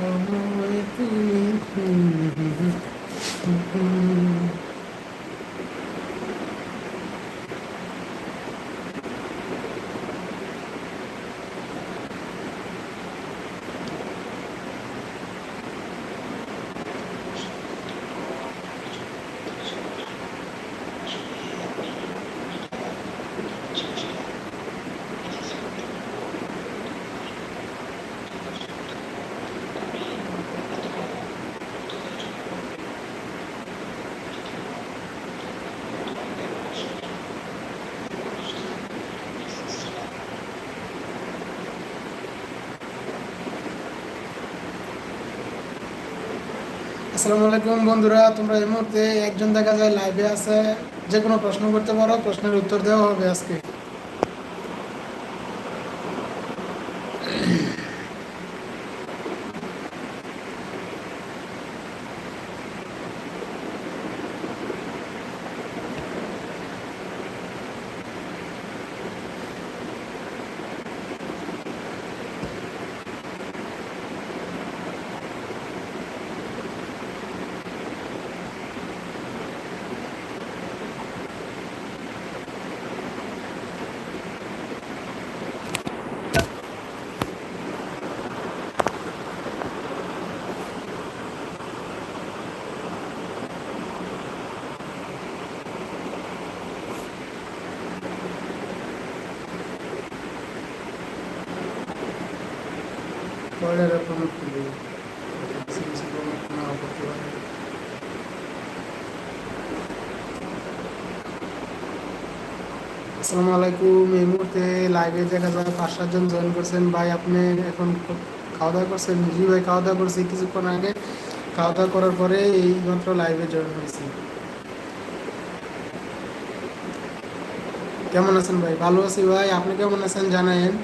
Um, আসসালামু আলাইকুম বন্ধুরা, তোমরা এই মুহূর্তে একজন দেখা যায় লাইভে আছে। যে কোনো প্রশ্ন করতে পারো, প্রশ্নের উত্তর দেওয়া হবে আজকে। পারে আসসালামু আলাইকুম। এই মুহূর্তে লাইভে দেখা যায় পাঁচ সাতজন জয়েন করছেন। ভাই, আপনি এখন খাওয়া দাওয়া করছেন? জি ভাই, খাওয়া দাওয়া করছি। কিছুক্ষণ আগে খাওয়া দাওয়া করার পরে এই মাত্র লাইভে জয়েন হয়েছি। কেমন আছেন ভাই? ভালো আছি ভাই। আপনি কেমন আছেন? জানায়েন।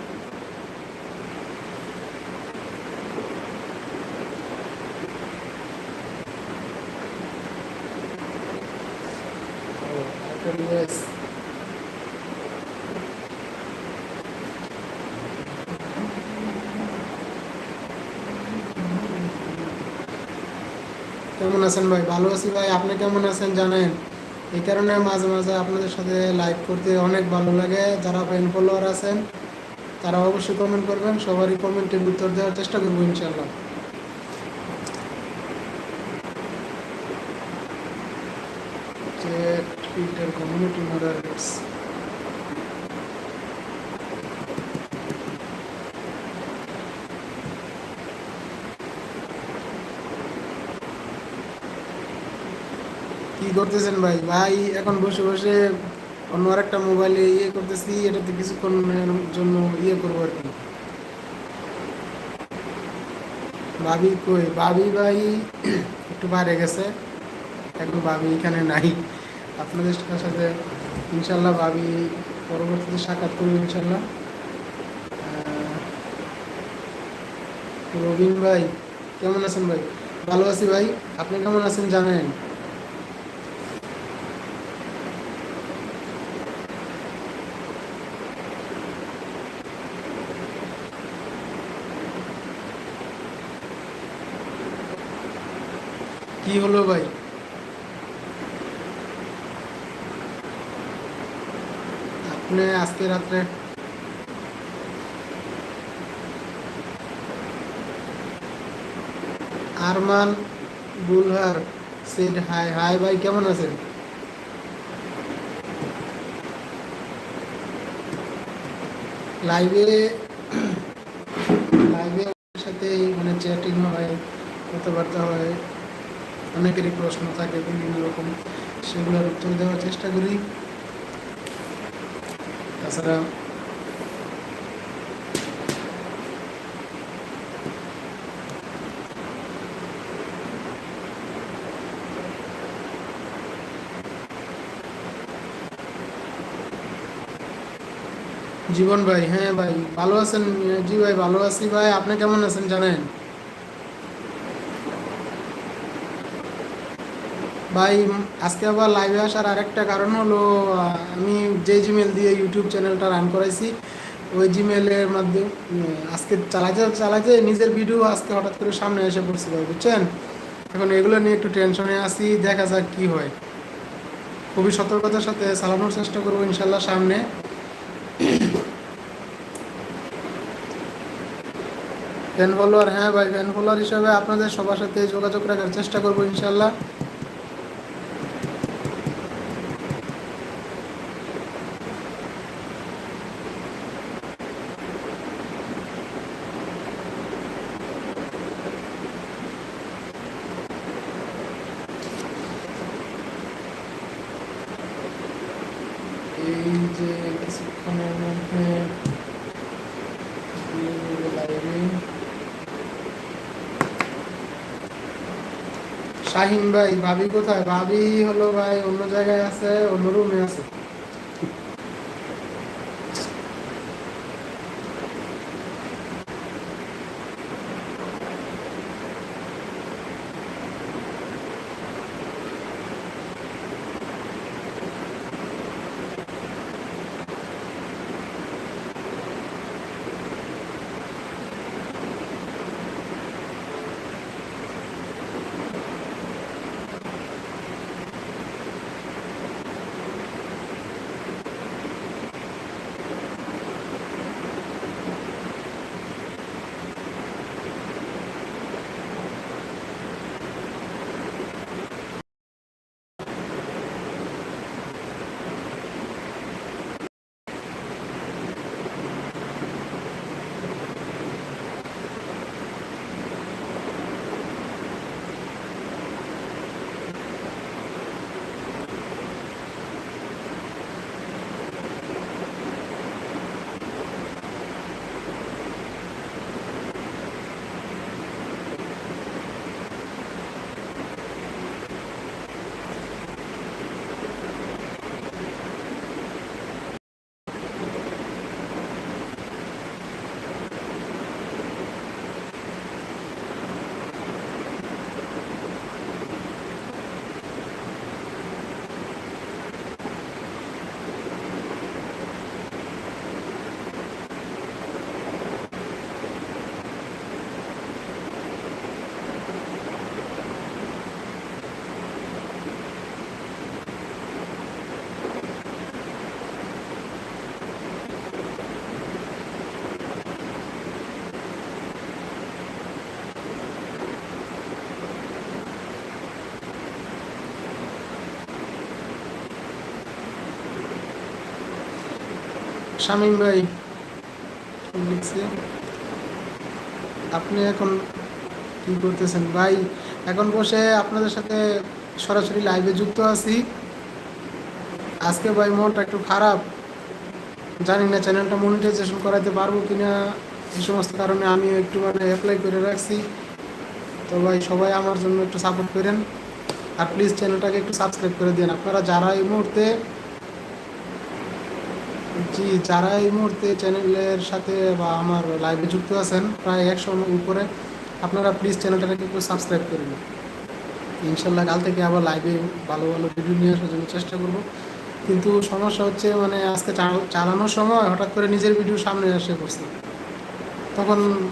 কেমন আছেন ভাই? ভালো আছি ভাই, আপনি কেমন আছেন জানেন? এই কারণে মাঝে মাঝে আপনাদের সাথে লাইভ করতে অনেক ভালো লাগে। যারা ফ্যান ফলোয়ার আছেন, তারা অবশ্যই কমেন্ট করবেন, সবারই কমেন্টের উত্তর দেওয়ার চেষ্টা করব ইনশাল্লাহ কমিউনিটি মডারেটস কি করতেছেন ভাই? ভাই, এখন বসে বসে অন্য আরেকটা মোবাইলে ইয়ে করতেছি, এটাতে কিছুক্ষণ জন্য ইয়ে করব আর কি। ভাবি কই? ভাবি ভাই, একটু বাইরে গেছে। এখন ভাবি এখানে নাই। আপনাদের সাথে ইনশাল্লাহ ভাবি পরবর্তীতে সাক্ষাৎ করব ইনশাল্লাহ। রবিন ভাই, কেমন আছেন ভাই? ভালো আছি ভাই। আপনি কেমন আছেন জানেন? কি হলো ভাই? আপনি আজকে রাত্রে Arman Bulhar said hi hi ভাই, কেমন আছেন? লাইভে লাইভে সাথে মানে চ্যাটিং হয়, কথাবার্তা হয়। অনেকেরই প্রশ্ন থাকে বিভিন্ন রকম। সেগুলোর উত্তর দেওয়ার চেষ্টা করি। তাছাড়া জীবন ভাই হ্যাঁ ভাই, ভালো আছেন? জি ভাই, ভালো আছি ভাই। আপনি কেমন আছেন জানেন? ভাই, আজকে আবার লাইভে আসার আরেকটা কারণ হলো আমি যে জিমেল দিয়ে ইউটিউব চ্যানেলটা রান করাইছি, ওই জিমেলের মাধ্যমে আজকে চালাতে চালাতে নিজের ভিডিও আজকে হঠাৎ করে সামনে এসে পড়ছে ভাই বুঝছেন? এখন এগুলো নিয়ে একটু টেনশনে আসি দেখা যাক কি হয়। খুবই সতর্কতার সাথে চালানোর চেষ্টা করব ইনশাল্লাহ সামনে। ফ্যান ফলোয়ার হ্যাঁ ভাই ফ্যান ফলোয়ার হিসাবে আপনাদের সবার সাথে যোগাযোগ রাখার চেষ্টা করব ইনশাল্লাহ এই যে কিছুক্ষণের মধ্যে লাইভে শাহিন ভাই ভাবি কোথায়? ভাবি হলো ভাই অন্য জায়গায় আছে অন্য রুমে আছে। শামীম ভাই, কি লিখছে? আপনি এখন কি করতেছেন? ভাই, এখন বসে আপনাদের সাথে সরাসরি লাইভে যুক্ত আছি। আজকে ভাই মনটা একটু খারাপ। জানি না চ্যানেলটা মনিটাইজেশন করাতে পারব কিনা, এই সমস্ত কারণে আমি একটু মানে অ্যাপ্লাই করে রাখছি। তো ভাই, সবাই আমার জন্য একটু সাপোর্ট করেন। আর প্লিজ চ্যানেলটাকে একটু সাবস্ক্রাইব করে দিন। আপনারা যারা এই মুহূর্তে জি, যারা এই মুহূর্তে চ্যানেলের সাথে বা আমার লাইভে যুক্ত আছেন, প্রায় একশো উপরে, আপনারা প্লিজ চ্যানেলটাকে একটু সাবস্ক্রাইব করে নিন। ইনশাল্লাহ কাল থেকে আবার লাইভে ভালো ভালো ভিডিও নিয়ে আসার জন্য চেষ্টা করব। কিন্তু সমস্যা হচ্ছে মানে আজকে চাল- চালানোর সময় হঠাৎ করে নিজের ভিডিও সামনে এসে পড়ছে তখন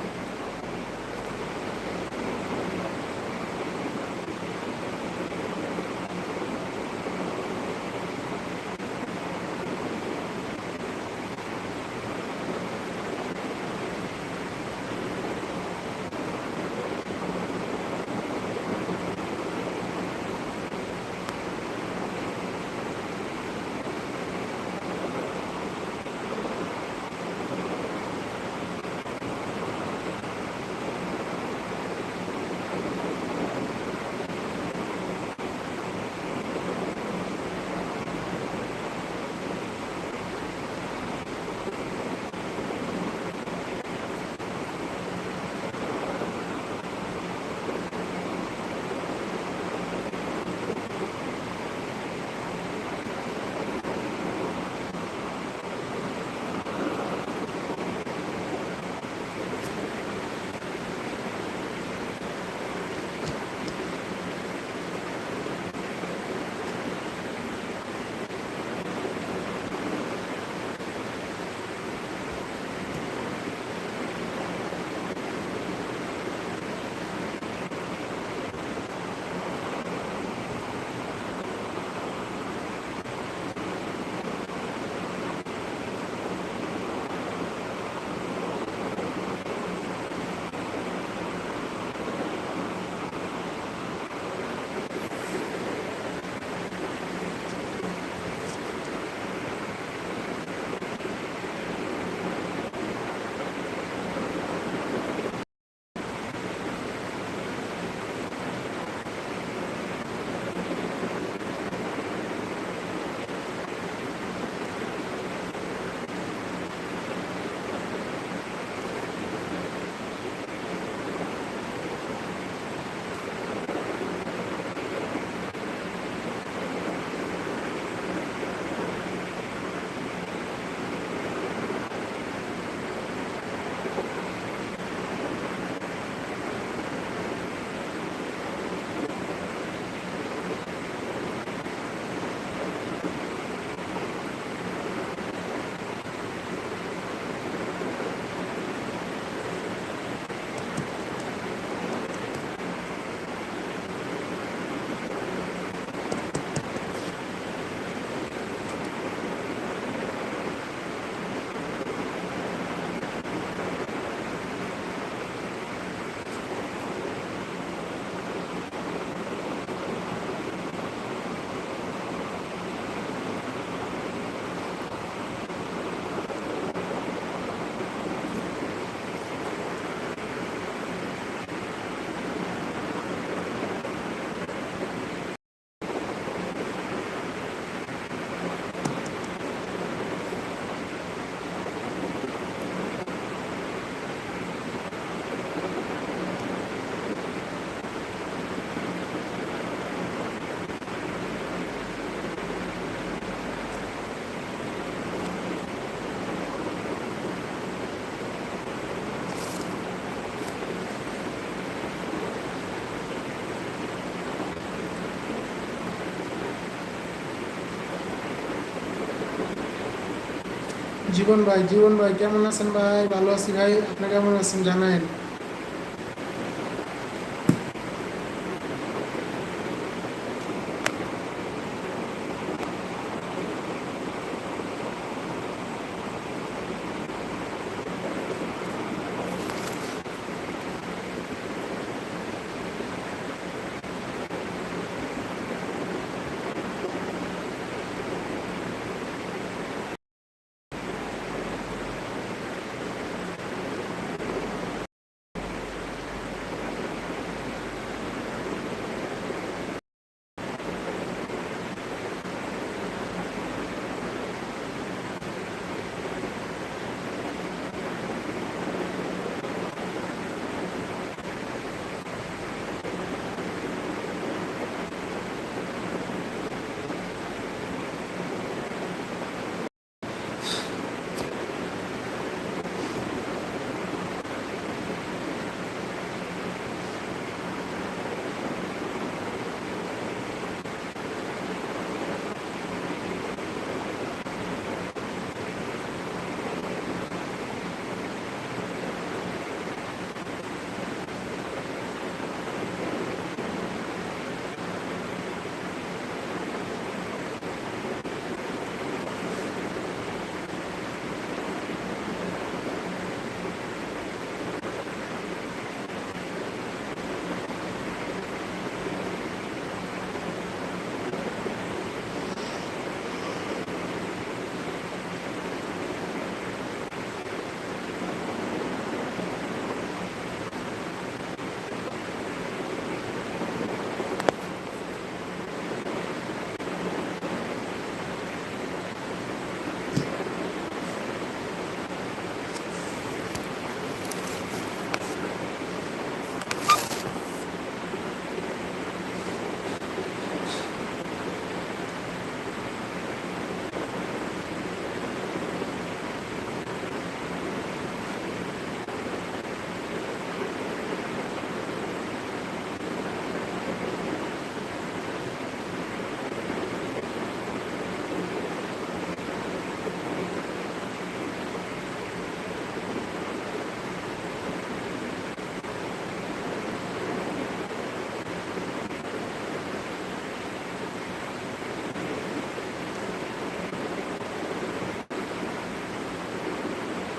জীবন ভাই জীবন ভাই কেমন আছেন ভাই? ভালো আছি ভাই আপনি কেমন আছেন জানায়েন